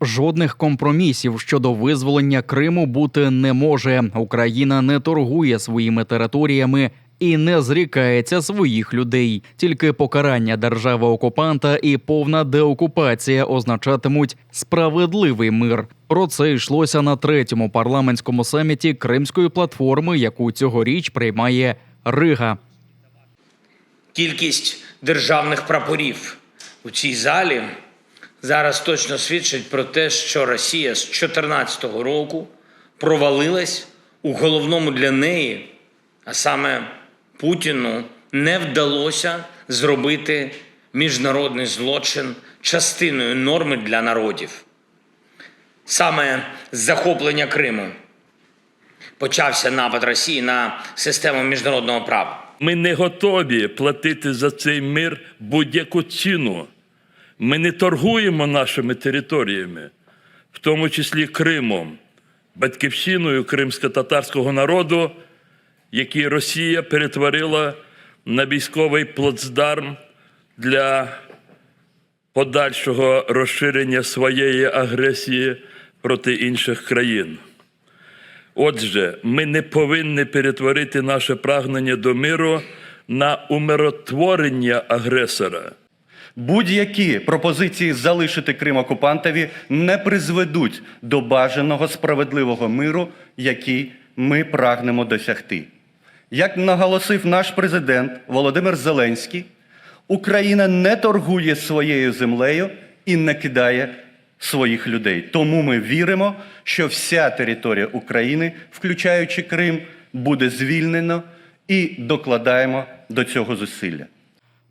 Жодних компромісів щодо визволення Криму бути не може. Україна не торгує своїми територіями і не зрікається своїх людей. Тільки покарання держави окупанта і повна деокупація означатимуть справедливий мир. Про це йшлося на третьому парламентському саміті Кримської платформи, яку цьогоріч приймає Рига. Кількість державних прапорів у цій залі зараз точно свідчить про те, що Росія з 2014 року провалилась у головному для неї, а саме Путіну, не вдалося зробити міжнародний злочин частиною норми для народів. Саме захоплення Криму почався напад Росії на систему міжнародного права. Ми не готові платити за цей мир будь-яку ціну. Ми не торгуємо нашими територіями, в тому числі Кримом, батьківщиною кримсько-татарського народу, який Росія перетворила на військовий плацдарм для подальшого розширення своєї агресії проти інших країн. Отже, ми не повинні перетворити наше прагнення до миру на умиротворення агресора. Будь-які пропозиції залишити Крим окупантові не призведуть до бажаного справедливого миру, який ми прагнемо досягти. Як наголосив наш президент Володимир Зеленський, Україна не торгує своєю землею і не кидає своїх людей. Тому ми віримо, що вся територія України, включаючи Крим, буде звільнено і докладаємо до цього зусилля.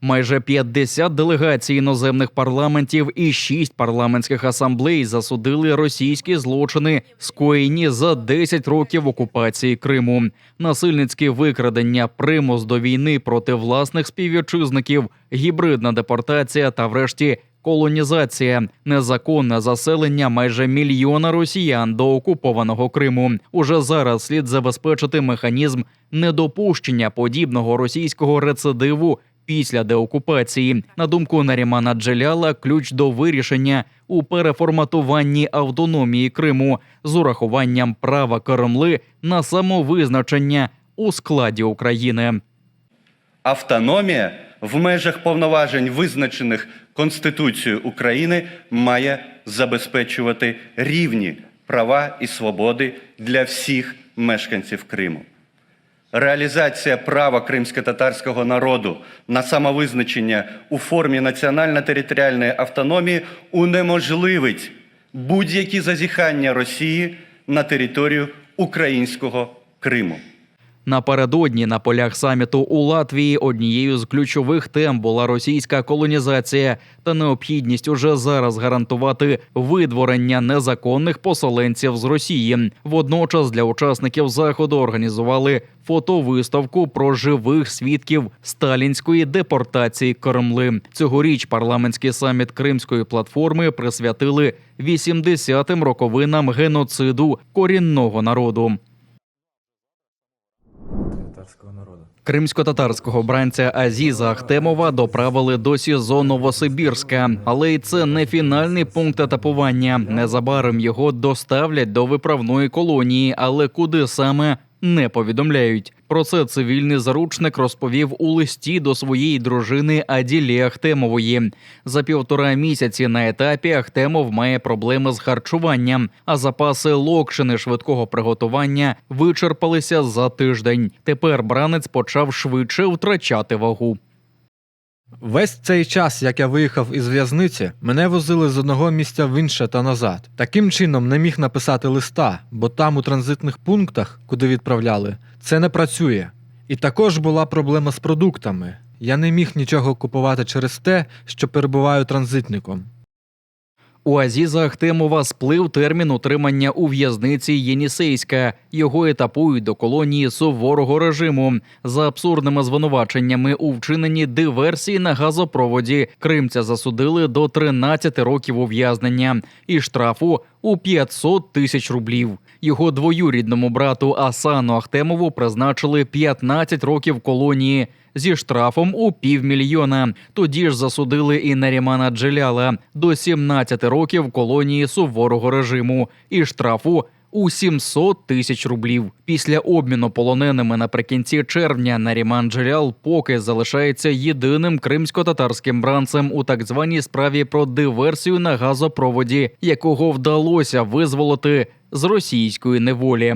Майже 50 делегацій іноземних парламентів і 6 парламентських асамблей засудили російські злочини, скоєні за 10 років окупації Криму, насильницькі викрадення, примус до війни проти власних співвітчизників, гібридна депортація та, врешті, колонізація, незаконне заселення майже мільйона росіян до окупованого Криму. Уже зараз слід забезпечити механізм недопущення подібного російського рецидиву після деокупації. На думку Нарімана Джеляла, ключ до вирішення у переформатуванні автономії Криму з урахуванням права Кремли на самовизначення у складі України. Автономія в межах повноважень, визначених Конституцією України, має забезпечувати рівні права і свободи для всіх мешканців Криму. Реалізація права кримсько-татарського народу на самовизначення у формі національно-територіальної автономії унеможливить будь-які зазіхання Росії на територію українського Криму. Напередодні на полях саміту у Латвії однією з ключових тем була російська колонізація та необхідність уже зараз гарантувати видворення незаконних поселенців з Росії. Водночас для учасників заходу організували фотовиставку про живих свідків сталінської депортації Кремли. Цьогоріч парламентський саміт Кримської платформи присвятили 80-м роковинам геноциду корінного народу. татарського народу. Кримсько-татарського бранця Азіза Ахтемова доправили до СІЗО Новосибірська, але й це не фінальний пункт етапування. Незабаром його доставлять до виправної колонії, але куди саме не повідомляють. Про це цивільний заручник розповів у листі до своєї дружини Аділі Ахтемової. За півтора місяці на етапі Ахтемов має проблеми з харчуванням, а запаси локшини швидкого приготування вичерпалися за тиждень. Тепер бранець почав швидше втрачати вагу. Весь цей час, як я виїхав із в'язниці, мене возили з одного місця в інше та назад. Таким чином не міг написати листа, бо там у транзитних пунктах, куди відправляли, це не працює. І також була проблема з продуктами. Я не міг нічого купувати через те, що перебуваю транзитником. У Азіза Ахтемова сплив термін утримання у в'язниці Єнісейська. Його етапують до колонії суворого режиму за абсурдними звинуваченнями у вчиненні диверсії на газопроводі. Кримця засудили до 13 років ув'язнення і штрафу у 500 тисяч рублів. Його двоюрідному брату Асану Ахтемову призначили 15 років колонії зі штрафом у півмільйона. Тоді ж засудили і Нарімана Джеляла до 17 років колонії суворого режиму і штрафу. У 700 тисяч рублів після обміну полоненими наприкінці червня Наріман Джелял поки залишається єдиним кримсько-татарським бранцем у так званій справі про диверсію на газопроводі, якого вдалося визволити з російської неволі.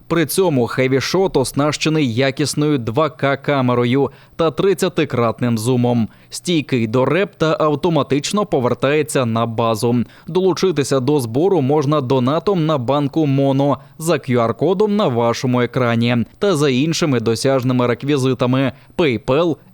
При цьому хевішот оснащений якісною 2К камерою та 30-кратним зумом. Стійкий до реп та автоматично повертається на базу. Долучитися до збору можна донатом на банку Моно за QR-кодом на вашому екрані та за іншими досяжними реквізитами PayPal